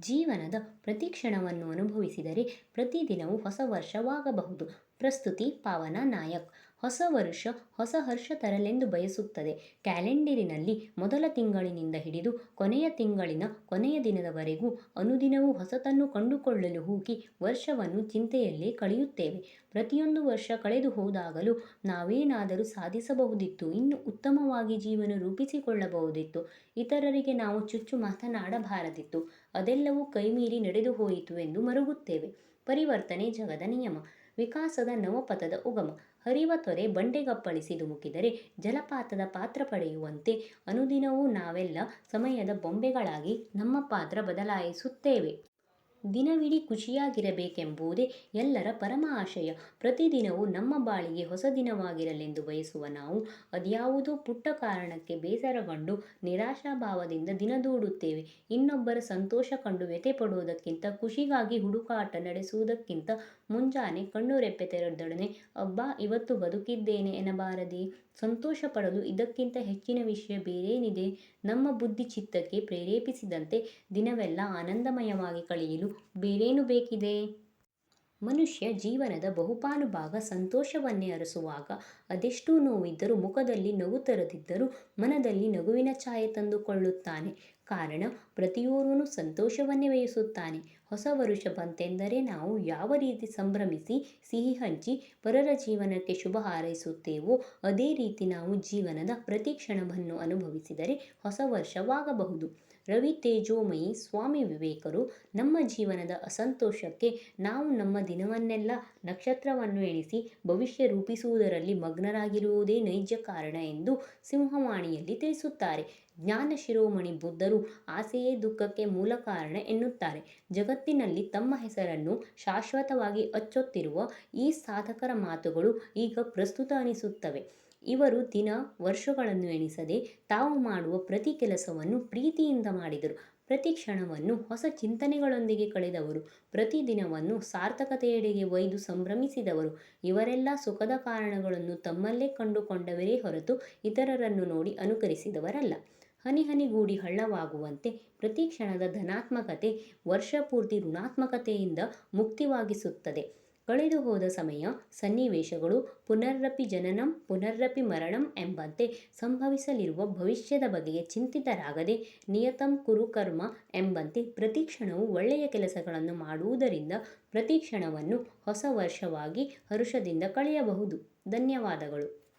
ಜೀವನದ ಪ್ರತಿ ಕ್ಷಣವನ್ನು ಅನುಭವಿಸಿದರೆ ಪ್ರತಿದಿನವೂ ಹೊಸ ವರ್ಷವಾಗಬಹುದು. ಪ್ರಸ್ತುತಿ ಪಾವನ ನಾಯಕ್ ಹೊಸ ವರ್ಷ ಹೊಸ ಹರ್ಷ ತರಲೆಂದು ಬಯಸುತ್ತದೆ. ಕ್ಯಾಲೆಂಡರಿನಲ್ಲಿ ಮೊದಲ ತಿಂಗಳಿನಿಂದ ಹಿಡಿದು ಕೊನೆಯ ತಿಂಗಳಿನ ಕೊನೆಯ ದಿನದವರೆಗೂ ಅನುದಿನವೂ ಹೊಸತನ್ನು ಕಂಡುಕೊಳ್ಳಲು ಹೋಗಿ ವರ್ಷವನ್ನು ಚಿಂತೆಯಲ್ಲೇ ಕಳೆಯುತ್ತೇವೆ. ಪ್ರತಿಯೊಂದು ವರ್ಷ ಕಳೆದು ಹೋದಾಗಲೂ ನಾವೇನಾದರೂ ಸಾಧಿಸಬಹುದಿತ್ತು, ಇನ್ನು ಉತ್ತಮವಾಗಿ ಜೀವನ ರೂಪಿಸಿಕೊಳ್ಳಬಹುದಿತ್ತು, ಇತರರಿಗೆ ನಾವು ಚುಚ್ಚು ಮಾತನಾಡಬಾರದಿತ್ತು, ಅದೆಲ್ಲವೂ ಕೈಮೀರಿ ನಡೆದು ಹೋಯಿತು ಎಂದು ಮರುಗುತ್ತೇವೆ. ಪರಿವರ್ತನೆ ಜಗದ ನಿಯಮ. ವಿಕಾಸದ ನವಪಥದ ಉಗಮ. ಹರಿವ ತೊರೆ ಬಂಡೆಗಪ್ಪಳಿಸಿ ಧುಮುಕಿದರೆ ಜಲಪಾತದ ಪಾತ್ರ ಪಡೆಯುವಂತೆ ಅನುದಿನವೂ ನಾವೆಲ್ಲ ಸಮಯದ ಬೊಂಬೆಗಳಾಗಿ ನಮ್ಮ ಪಾತ್ರ ಬದಲಾಯಿಸುತ್ತೇವೆ. ದಿನವಿಡೀ ಖುಷಿಯಾಗಿರಬೇಕೆಂಬುದೇ ಎಲ್ಲರ ಪರಮ ಆಶಯ. ಪ್ರತಿದಿನವೂ ನಮ್ಮ ಬಾಳಿಗೆ ಹೊಸ ದಿನವಾಗಿರಲೆಂದು ಬಯಸುವ ನಾವು ಅದ್ಯಾವುದೋ ಪುಟ್ಟ ಕಾರಣಕ್ಕೆ ಬೇಸರಗೊಂಡು ನಿರಾಶಾಭಾವದಿಂದ ದಿನ ದೂಡುತ್ತೇವೆ. ಇನ್ನೊಬ್ಬರ ಸಂತೋಷ ಕಂಡು ವ್ಯಥೆಪಡುವುದಕ್ಕಿಂತ, ಖುಷಿಗಾಗಿ ಹುಡುಕಾಟ ನಡೆಸುವುದಕ್ಕಿಂತ ಮುಂಜಾನೆ ಕಣ್ಣು ರೆಪ್ಪೆ ತೆರೆದೊಡನೆ ಅಬ್ಬಾ ಇವತ್ತು ಬದುಕಿದ್ದೇನೆ ಎನ್ನಬಾರದೆ ಸಂತೋಷ ಪಡಲು ಇದಕ್ಕಿಂತ ಹೆಚ್ಚಿನ ವಿಷಯ ಬೇರೇನಿದೆ? ನಮ್ಮ ಬುದ್ಧಿ ಚಿತ್ತಕ್ಕೆ ಪ್ರೇರೇಪಿಸಿದಂತೆ ದಿನವೆಲ್ಲ ಆನಂದಮಯವಾಗಿ ಕಳೆಯಲು ಬೇರೇನು ಬೇಕಿದೆ? ಮನುಷ್ಯ ಜೀವನದ ಬಹುಪಾಲು ಭಾಗ ಸಂತೋಷವನ್ನೇ ಅರಸುವಾಗ ಅದೆಷ್ಟೋ ನೋವಿದ್ದರೂ ಮುಖದಲ್ಲಿ ನಗು ತರದಿದ್ದರೂ ಮನದಲ್ಲಿ ನಗುವಿನ ಛಾಯೆ ತಂದುಕೊಳ್ಳುತ್ತಾನೆ. ಕಾರಣ ಪ್ರತಿಯೋರ್ವನು ಸಂತೋಷವನ್ನೇ ಬಯಸುತ್ತಾನೆ. ಹೊಸ ವರುಷ ಬಂತೆಂದರೆ ನಾವು ಯಾವ ರೀತಿ ಸಂಭ್ರಮಿಸಿ, ಸಿಹಿ ಹಂಚಿ, ಪರರ ಜೀವನಕ್ಕೆ ಶುಭ ಹಾರೈಸುತ್ತೇವೋ ಅದೇ ರೀತಿ ನಾವು ಜೀವನದ ಪ್ರತಿ ಕ್ಷಣವನ್ನು ಅನುಭವಿಸಿದರೆ ಹೊಸ ವರ್ಷವಾಗಬಹುದು. ರವಿ ತೇಜೋಮಯಿ ಸ್ವಾಮಿ ವಿವೇಕರು ನಮ್ಮ ಜೀವನದ ಅಸಂತೋಷಕ್ಕೆ ನಾವು ನಮ್ಮ ದಿನವನ್ನೆಲ್ಲ ನಕ್ಷತ್ರವನ್ನು ಎಣಿಸಿ ಭವಿಷ್ಯ ರೂಪಿಸುವುದರಲ್ಲಿ ಮಗ್ನರಾಗಿರುವುದೇ ನೈಜ ಕಾರಣ ಎಂದು ಸಿಂಹವಾಣಿಯಲ್ಲಿ ತಿಳಿಸುತ್ತಾರೆ. ಜ್ಞಾನ ಶಿರೋಮಣಿ ಬುದ್ಧರು ಆಸೆಯೇ ದುಃಖಕ್ಕೆ ಮೂಲ ಕಾರಣ ಎನ್ನುತ್ತಾರೆ. ಜಗತ್ತಿನಲ್ಲಿ ತಮ್ಮ ಹೆಸರನ್ನು ಶಾಶ್ವತವಾಗಿ ಅಚ್ಚೊತ್ತಿರುವ ಈ ಸಾಧಕರ ಮಾತುಗಳು ಈಗ ಪ್ರಸ್ತುತ ಅನಿಸುತ್ತವೆ. ಇವರು ದಿನ, ವರ್ಷಗಳನ್ನು ಎಣಿಸದೆ ತಾವು ಮಾಡುವ ಪ್ರತಿ ಕೆಲಸವನ್ನು ಪ್ರೀತಿಯಿಂದ ಮಾಡಿದರು. ಪ್ರತಿ ಕ್ಷಣವನ್ನು ಹೊಸ ಚಿಂತನೆಗಳೊಂದಿಗೆ ಕಳೆದವರು. ಪ್ರತಿ ದಿನವನ್ನು ಸಾರ್ಥಕತೆಯೆಡೆಗೆ ಒಯ್ದು ಸಂಭ್ರಮಿಸಿದವರು. ಇವರೆಲ್ಲ ಸುಖದ ಕಾರಣಗಳನ್ನು ತಮ್ಮಲ್ಲೇ ಕಂಡುಕೊಂಡವರೇ ಹೊರತು ಇತರರನ್ನು ನೋಡಿ ಅನುಕರಿಸಿದವರಲ್ಲ. ಹನಿ ಹನಿಗೂಡಿ ಹಳ್ಳವಾಗುವಂತೆ ಪ್ರತಿ ಕ್ಷಣದ ಧನಾತ್ಮಕತೆ ವರ್ಷಪೂರ್ತಿ ಋಣಾತ್ಮಕತೆಯಿಂದ ಮುಕ್ತವಾಗಿಸುತ್ತದೆ. ಕಳೆದುಹೋದ ಸಮಯ, ಸನ್ನಿವೇಶಗಳು ಪುನರ್ರಪಿ ಜನನಂ ಪುನರ್ರಪಿ ಮರಣಂ ಎಂಬಂತೆ ಸಂಭವಿಸಲಿರುವ ಭವಿಷ್ಯದ ಬಗೆಗೆ ಚಿಂತಿತರಾಗದೆ ನಿಯತಂ ಕುರು ಕರ್ಮ ಎಂಬಂತೆ ಪ್ರತಿ ಕ್ಷಣವೂ ಒಳ್ಳೆಯ ಕೆಲಸಗಳನ್ನು ಮಾಡುವುದರಿಂದ ಪ್ರತಿ ಕ್ಷಣವನ್ನು ಹೊಸ ವರ್ಷವಾಗಿ ಹರುಷದಿಂದ ಕಳೆಯಬಹುದು. ಧನ್ಯವಾದಗಳು.